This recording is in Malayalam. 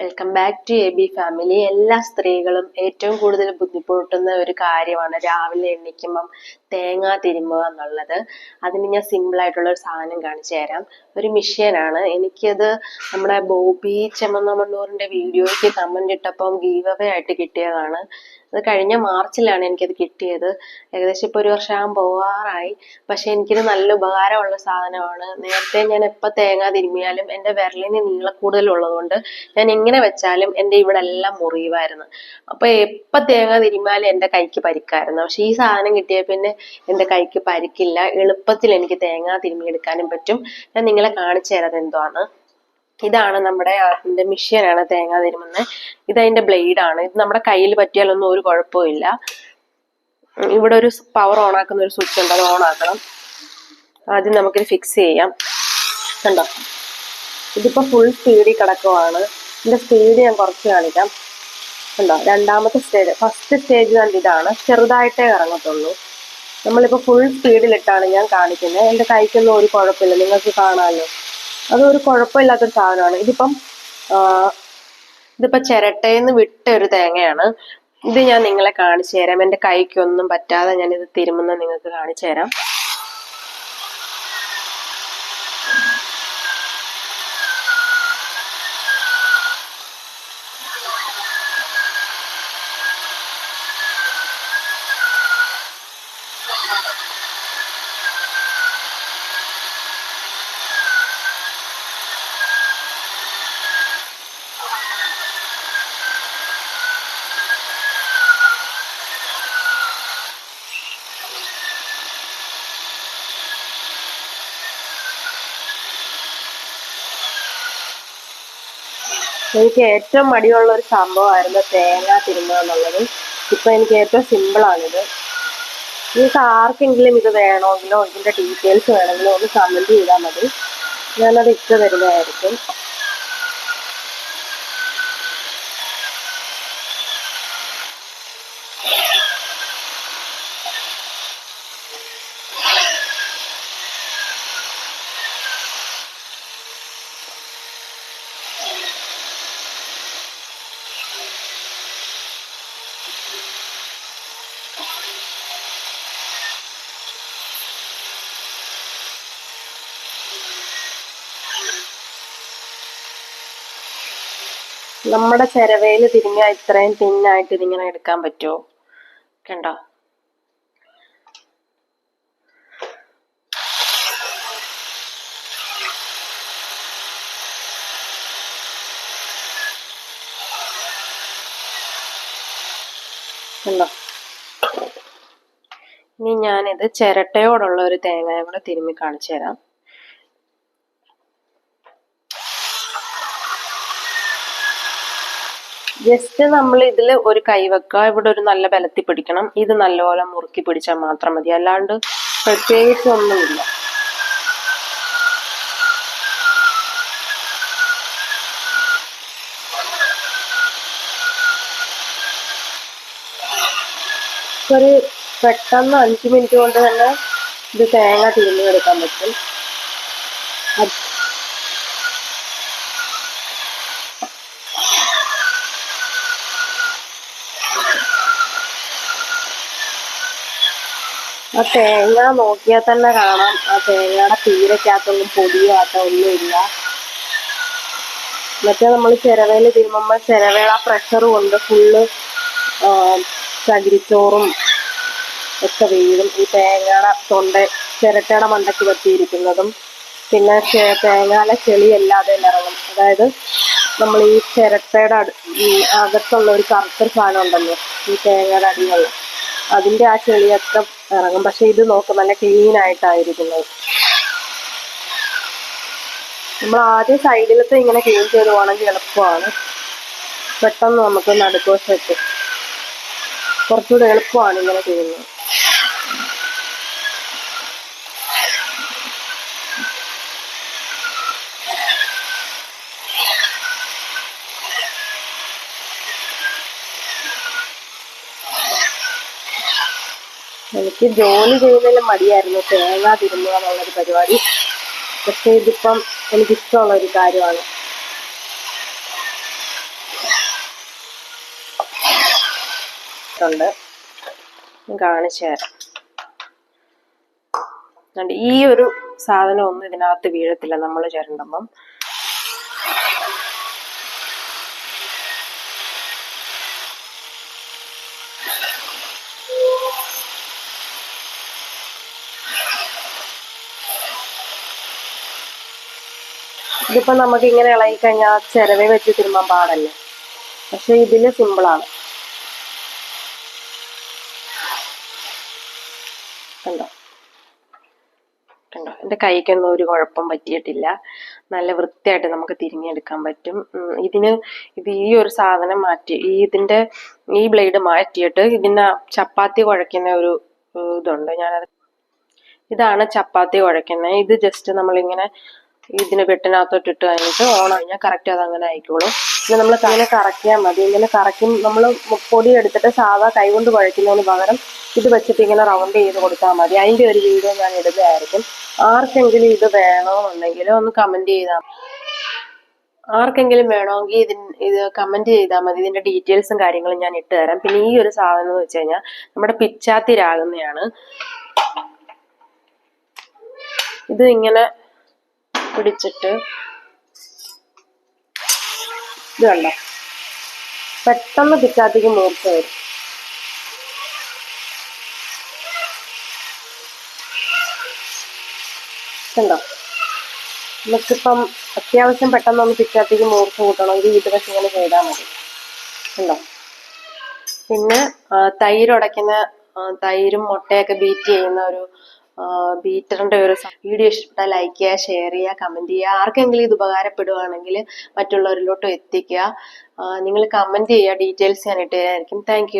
Welcome back to A B family എല്ലാ സ്ത്രീകളും ഏറ്റവും കൂടുതൽ ബുദ്ധിമുട്ടുന്ന ഒരു കാര്യമാണ് രാവിലെ എണ്ണിക്കുമ്പം തേങ്ങ തിരുമ്മുക എന്നുള്ളത്. അതിന് ഞാൻ സിമ്പിൾ ആയിട്ടുള്ള ഒരു സാധനം കാണിച്ചു തരാം. ഒരു മിഷ്യനാണ്. എനിക്കത് നമ്മുടെ ബോബി ചെമ്മണ്ണൂറിന്റെ വീഡിയോയ്ക്ക് കമന്റ് ഇട്ടപ്പം ഗീവ് അവേ ആയിട്ട് കിട്ടിയതാണ്. അത് കഴിഞ്ഞ മാർച്ചിലാണ് എനിക്കത് കിട്ടിയത്. ഏകദേശം ഇപ്പൊ ഒരു വർഷം പോവാറായി. പക്ഷെ എനിക്കിത് നല്ല ഉപകാരമുള്ള സാധനമാണ്. നേരത്തെ ഞാൻ എപ്പോൾ തേങ്ങ തിരുമ്മിയാലും എന്റെ വിരലിന് നീളക്കൂടുതലുള്ളതുകൊണ്ട് ഞാൻ എങ്ങനെ വെച്ചാലും എന്റെ ഇവിടെ എല്ലാം മുറിയുമായിരുന്നു. അപ്പോൾ എപ്പോൾ തേങ്ങ തിരുമ്മിയാലും എന്റെ കൈക്ക് പരിക്കായിരുന്നു. പക്ഷേ ഈ സാധനം കിട്ടിയ പിന്നെ എന്റെ കൈക്ക് പരിക്കില്ല. എളുപ്പത്തിൽ എനിക്ക് തേങ്ങ തിരുമ്മിയെടുക്കാനും പറ്റും. ഞാൻ നിങ്ങളെ കാണിച്ചു തരാം എന്തുവാന്ന്? ഇതാണ് നമ്മുടെ അതിന്റെ മിഷ്യനാണ് തേങ്ങ തിരുമുന്നത് ബ്ലേഡ് ആണ്. ഇത് നമ്മുടെ കയ്യിൽ പറ്റിയാലൊന്നും ഒരു കുഴപ്പമില്ല ഇവിടെ ഒരു പവർ ഓൺ ആക്കുന്ന ഒരു സ്വിച്ച് ഉണ്ട്. അത് ഓൺ ആക്കണം. ആദ്യം നമുക്കിത് ഫിക്സ് ചെയ്യാം. കണ്ടോ? ഇതിപ്പോ ഫുൾ സ്പീഡിൽ കിടക്കുവാണ്. ഇതിന്റെ സ്പീഡ് ഞാൻ കുറച്ച് കാണിക്കാം. കണ്ടോ? രണ്ടാമത്തെ സ്റ്റേജ് ഫസ്റ്റ് സ്റ്റേജ് കണ്ടിതാണ് ചെറുതായിട്ടേ ഇറങ്ങത്തുള്ളൂ നമ്മളിപ്പോ ഫുൾ സ്പീഡിലിട്ടാണ് ഞാൻ കാണിക്കുന്നത്. എന്റെ കൈക്കൊന്നും ഒരു കുഴപ്പമില്ല. നിങ്ങൾക്ക് കാണാമല്ലോ അതൊരു കുഴപ്പമില്ലാത്തൊരു സാധനമാണ്. ഇതിപ്പം ഇതിപ്പോൾ ചിരട്ടയെന്ന് വിട്ട ഒരു തേങ്ങയാണ്. ഇത് ഞാൻ നിങ്ങളെ കാണിച്ചു തരാം എന്റെ കൈക്കൊന്നും പറ്റാതെ ഞാൻ ഇത് തിരുമുന്ന നിങ്ങൾക്ക് കാണിച്ചു തരാം എനിക്ക് ഏറ്റവും മടിയുള്ള ഒരു സംഭവമായിരുന്നു തേങ്ങ തിരുമുക എന്നുള്ളത്. ഇപ്പൊ എനിക്ക് ഏറ്റവും സിമ്പിളാണിത് നിങ്ങൾക്ക് ആർക്കെങ്കിലും ഇത് വേണമെങ്കിലോ ഇതിന്റെ ഡീറ്റെയിൽസ് വേണമെങ്കിലോ ഒന്ന് കമന്റ് ചെയ്താൽ മതി. ഞാനത് ഇട്ട് തരുന്നതായിരിക്കും. നമ്മുടെ ചിരവയിൽ തിരിഞ്ഞാൽ ഇത്രയും തിന്നായിട്ട് ഇതിങ്ങനെ എടുക്കാൻ പറ്റുമോ കണ്ടോ? കണ്ടോ? ഇനി ഞാനിത് ചിരട്ടയോടുള്ള ഒരു തേങ്ങയും കൂടെ തിരുമ്മി കാണിച്ചു തരാം ജസ്റ്റ് നമ്മൾ ഇതിൽ ഒരു കൈ വെക്കുക ഇവിടെ ഒരു നല്ല ബലത്തിൽ പിടിക്കണം. ഇത് നല്ലപോലെ മുറുക്കി പിടിച്ചാൽ മാത്രം മതി. അല്ലാണ്ട് പ്രത്യേകിച്ച് ഒന്നുമില്ല. ഒരു പെട്ടെന്ന് അഞ്ച് മിനിറ്റ് കൊണ്ട് തന്നെ ഇത് തേങ്ങ തിരിഞ്ഞെടുക്കാൻ പറ്റും. ആ തേങ്ങ നോക്കിയാൽ തന്നെ കാണാം. ആ തേങ്ങയുടെ തീരക്കകത്തൊന്നും പൊടിയോ ആട്ടോ ഒന്നുമില്ല മറ്റേ നമ്മൾ ചിരവയിൽ തിരുമ്പുമ്പോൾ ചിരവേള പ്രഷർ കൊണ്ട് ഫുള്ള് ചകിരിച്ചോറും ഒക്കെ വീഴും. ഈ തേങ്ങയുടെ തൊണ്ട ചിരട്ടയുടെ മണ്ടയ്ക്ക് പറ്റിയിരിക്കുന്നതും പിന്നെ തേങ്ങയുടെ ചെളിയല്ലാതെ ഇറങ്ങും. അതായത് നമ്മൾ ഈ ചിരട്ടയുടെ അകത്തുള്ള ഒരു കറുത്തൊരു സാധനം ഉണ്ടല്ലോ ഈ തേങ്ങയുടെ അടികളിൽ അതിന്റെ ആ ചെളിയൊക്കെ ഇറങ്ങും. പക്ഷെ ഇത് നോക്കും നല്ല ക്ലീൻ ആയിട്ടായിരിക്കുന്നത് നമ്മൾ ആദ്യം സൈഡിലത്തെ ഇങ്ങനെ ക്ലീൻ ചെയ്ത് പോകണമെങ്കിൽ എളുപ്പമാണ്. പെട്ടെന്ന് നമുക്ക് നടുക്കോശത്ത് കുറച്ചുകൂടെ എളുപ്പമാണ് ഇങ്ങനെ ചെയ്യുന്നത്. എനിക്ക് ജോലി ചെയ്യുന്നതിലും മടിയായിരുന്നു. തേങ്ങ തിരുമുക എന്നുള്ളൊരു പരിപാടി. പക്ഷേ ഇതിപ്പം എനിക്കിഷ്ടമുള്ള ഒരു കാര്യമാണ്. കാണിച്ചു തരാം. ഈ ഒരു സാധനം ഒന്നും ഇതിനകത്ത് വീഴത്തില്ല. നമ്മൾ ചിരണ്ടുമ്പം ഇതിപ്പോ നമുക്ക് ഇങ്ങനെ ഇളകി കഴിഞ്ഞാൽ ചിരവേ വെച്ച് തിരുമ്പാൻ പാടല്ലേ? പക്ഷെ ഇതിൽ സിമ്പിളാണ് കണ്ടോ? കണ്ടോ? എന്റെ കൈക്കൊന്നും ഒരു കുഴപ്പം പറ്റിയിട്ടില്ല. നല്ല വൃത്തിയായിട്ട് നമുക്ക് തിരിഞ്ഞെടുക്കാൻ പറ്റും. ഇതിന് ഇത് ഈ ഒരു സാധനം മാറ്റി ഈ ഇതിന്റെ ഈ ബ്ലേഡ് മാറ്റിയിട്ട് ഇതിന് ചപ്പാത്തി കുഴയ്ക്കുന്ന ഒരു ഇതുണ്ട്. ഞാനത് ഇതാണ് ചപ്പാത്തി കുഴയ്ക്കുന്നത് ഇത് ജസ്റ്റ് നമ്മളിങ്ങനെ ഇതിന് പെട്ടിനകത്തോട്ട് ഇട്ട് കഴിഞ്ഞിട്ട് ഓൺ കഴിഞ്ഞാൽ കറക്റ്റ് അത് അങ്ങനെ ആയിക്കോളും. പിന്നെ നമ്മൾ ഇങ്ങനെ കറക്കിയാൽ മതി. ഇങ്ങനെ കറക്കും നമ്മൾ പൊടി എടുത്തിട്ട് സാധാ കൈകൊണ്ട് കുഴയ്ക്കുന്നതിന് പകരം ഇത് വെച്ചിട്ട് ഇങ്ങനെ റൗണ്ട് ചെയ്ത് കൊടുത്താൽ മതി. അതിന്റെ ഒരു വീഡിയോ ഞാൻ ഇടുന്നതായിരിക്കും. ആർക്കെങ്കിലും ഇത് വേണമെന്നുണ്ടെങ്കിൽ ഒന്ന് കമന്റ് ചെയ്താൽ ആർക്കെങ്കിലും വേണമെങ്കിൽ ഇതിന് ഇത് കമന്റ് ചെയ്താൽ മതി. ഇതിന്റെ ഡീറ്റെയിൽസും കാര്യങ്ങളും ഞാൻ ഇട്ട് തരാം. പിന്നെ ഈ ഒരു സാധനം എന്ന് വെച്ച് കഴിഞ്ഞാൽ നമ്മുടെ പിച്ചാത്തിരാകുന്നതാണ് ഇത് ഇങ്ങനെ പിടിച്ചിട്ട് ഇത് കണ്ടോ? പെട്ടെന്ന് പിറ്റാത്തേക്ക് മൂർച്ച വരും. കണ്ടോ? നമുക്കിപ്പം അത്യാവശ്യം പെട്ടെന്ന് ഒന്ന് പിറ്റാത്തേക്ക് മൂർച്ച കൂട്ടണമെങ്കിൽ ഇത് വെച്ച് ഇങ്ങനെ ചെയ്താൽ മതി. കണ്ടോ? പിന്നെ തൈര് ഉടയ്ക്കുന്ന തൈരും മുട്ടയൊക്കെ ബീറ്റ് ചെയ്യുന്ന ഒരു ബീറ്ററിന്റെ ഒരു വീഡിയോ ഇഷ്ടപ്പെട്ടാൽ ലൈക്ക് ചെയ്യുക ഷെയർ ചെയ്യുക കമന്റ് ചെയ്യുക. ആർക്കെങ്കിലും ഇത് ഉപകാരപ്പെടുവാണെങ്കിൽ മറ്റുള്ളവരിലോട്ടും എത്തിക്കുക. നിങ്ങൾ കമന്റ് ചെയ്യുക. ഡീറ്റെയിൽസ് ഞാൻ ഇട്ട് തരായിരിക്കും താങ്ക്